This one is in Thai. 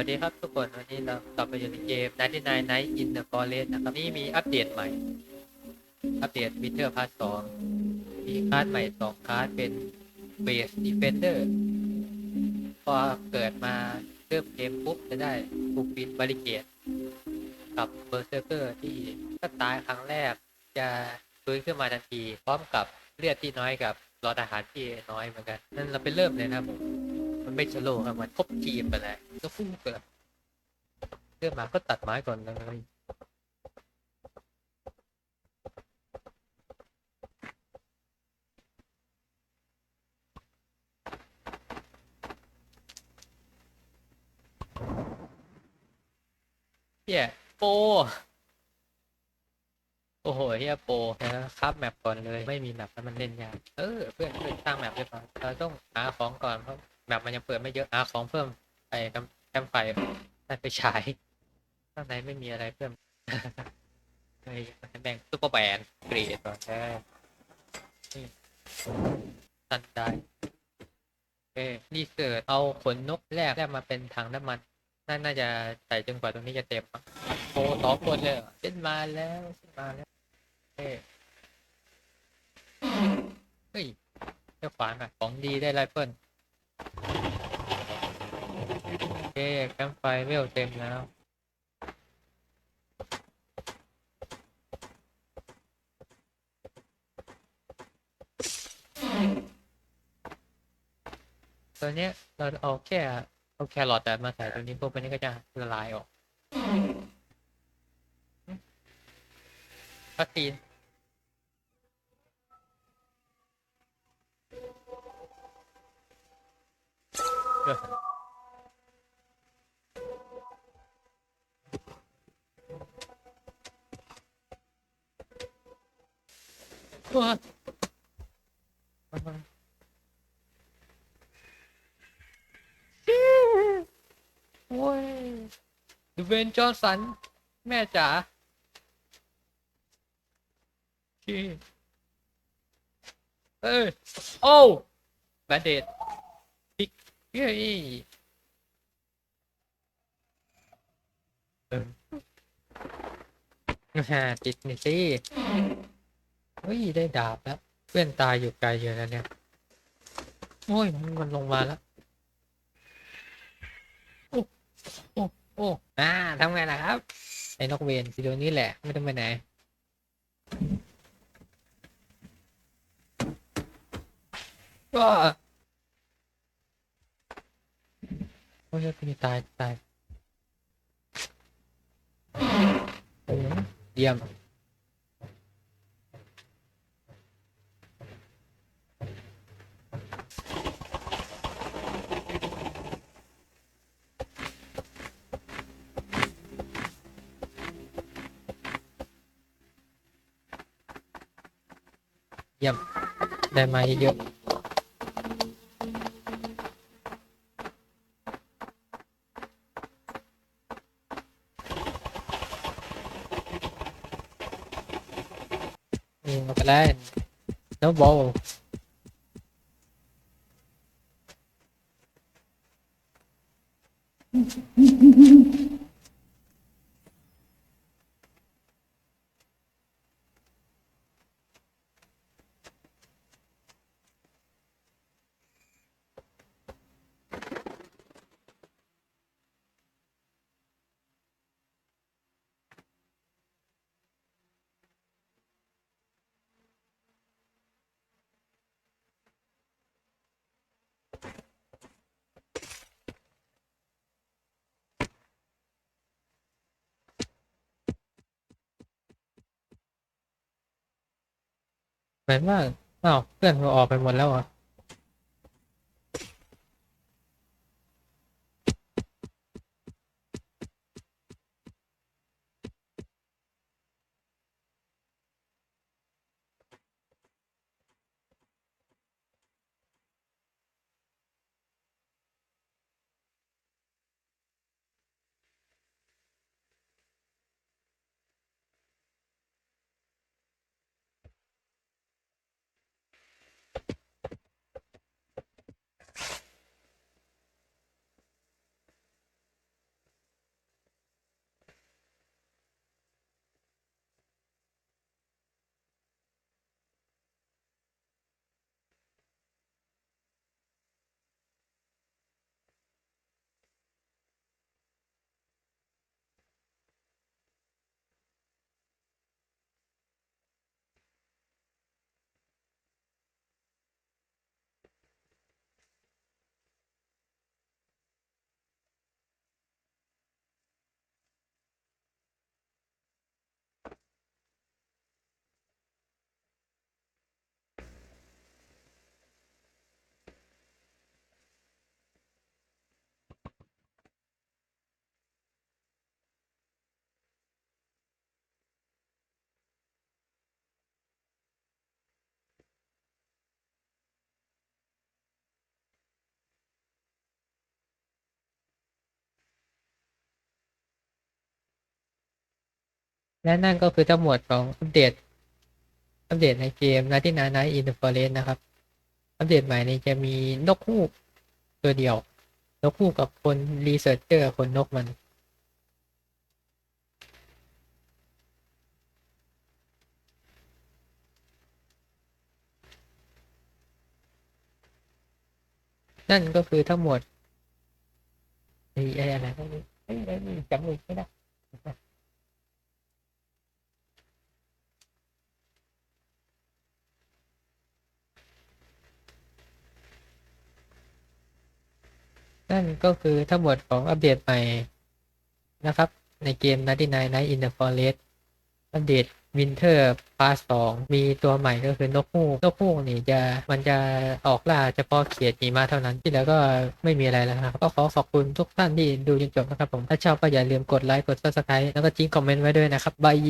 วัสดีครับทุกคนวันนี้เรากลับมาอยู่ในเกม 99 Night in the Forest นะครับนี่มีอัปเดตใหม่ อัปเดต Winter Part 2มีคลาสใหม่ 2คลาสเป็น Base Defender พอเกิดมาเริ่มเกมปุ๊บจะได้บุกบินบริเกตกับ Berserker ที่ถ้าตายครั้งแรกจะฟื้นขึ้นมาทันที พร้อมกับเลือดที่น้อยกับรอทหารที่น้อยเหมือนกัน นั่นเราไปเริ่มเลยนะครับผมมันไม่สโลครับมันครบทีมไปเลย ก็ฟุ้งเกิดเริ่มมาก็ตัดไม้ก่อนเลยเฮียโป โอ้โหเฮียโปนะครับแมปก่อนเลยไม่มีแมปแล้วมันเล่นยากเออเพื่อนเพื่อนสร้างแมปเลยป่ะเราต้องหาของก่อนเพราะแมปมันยังเปิดไม่เยอะหาของเพิ่ม ไปแคมแคมป์ไฟได้ไปฉายข้างในไม่มีอะไรเพิ่มเฮ้ยแบ่งซุปเปอร์แบนเกรดก่อนได้นี่ตันได้โอเครีเสิร์ชเอาขนนกแรกแรกมาเป็นถังน้ำมัน น่าน่าจะใส่จนกว่าตรงนี้จะเต็มโอ้สองคนเลยเหรอเช่นมาแล้วเช่นมาแล้วเฮ้เฮ้ยเจ้าขวานอะของดีได้ไรเฟิล โอเคแคมป์ไฟเวลเต็มแล้วตัวนี้เราเอาแค่เอาแครอทแต่มาใส่ตรงนี้พวกนี้ก็จะละลายออกพักตีนเออว้าโอ้ยดูเวนจอร์สัน แม่จ๋าที่เอ้ยโอ้แบนเดดพิกเฮ้ยเออฮ่าติดนี่สิ เฮ้ยได้ดาบแล้ว เพื่อนตายอยู่ไกลอยู่แล้วเนี่ย โอ้ยมันลงมาแล้วโอ้โอ้โอ้อ่าทำไงล่ะครับไอ้นกเวนสิโดนี้แหละ ไม่ต้องไปไหนก็โอ้ยพี่ตายตายเออเยี่ยม เยี่ยม ได้มาเยอะยิงออกไปแล้วน้องบอล ไหมือนว่าอ้าวเพื่อนเราออกไปหมดแล้วเหรอ่ และนั่นก็คือทั้งหมดของอัปเดต อัปเดตในเกม Nighty Night Night in the Forest นะครับ อัปเดตใหม่นี้จะมีนกฮูกตัวเดียวนกฮูกกับคนรีเสิร์ชเจอร์คนนกมันนั่นก็คือทั้งหมดไอ้อะไรพวกนี้ไอ้ไอ้จำมือไม่ได้ นั่นก็คือทั้งหมดของอัปเดตใหม่นะครับ ในเกม 99 Night in the Forest อัปเดต Winter Pass 2มีตัวใหม่ก็คือนกฮูกนกฮูกนี่จะมันจะออกล่าเฉพาะเขตหิมะเท่านั้นที่แล้วก็ไม่มีอะไรแล้วนะครับ ก็ขอขอบคุณทุกท่านที่ดูจนจบนะครับผม ถ้าชอบก็อย่าลืมกดไลค์กด Subscribe แล้วก็ทิ้งคอมเมนต์ไว้ด้วยนะครับบาย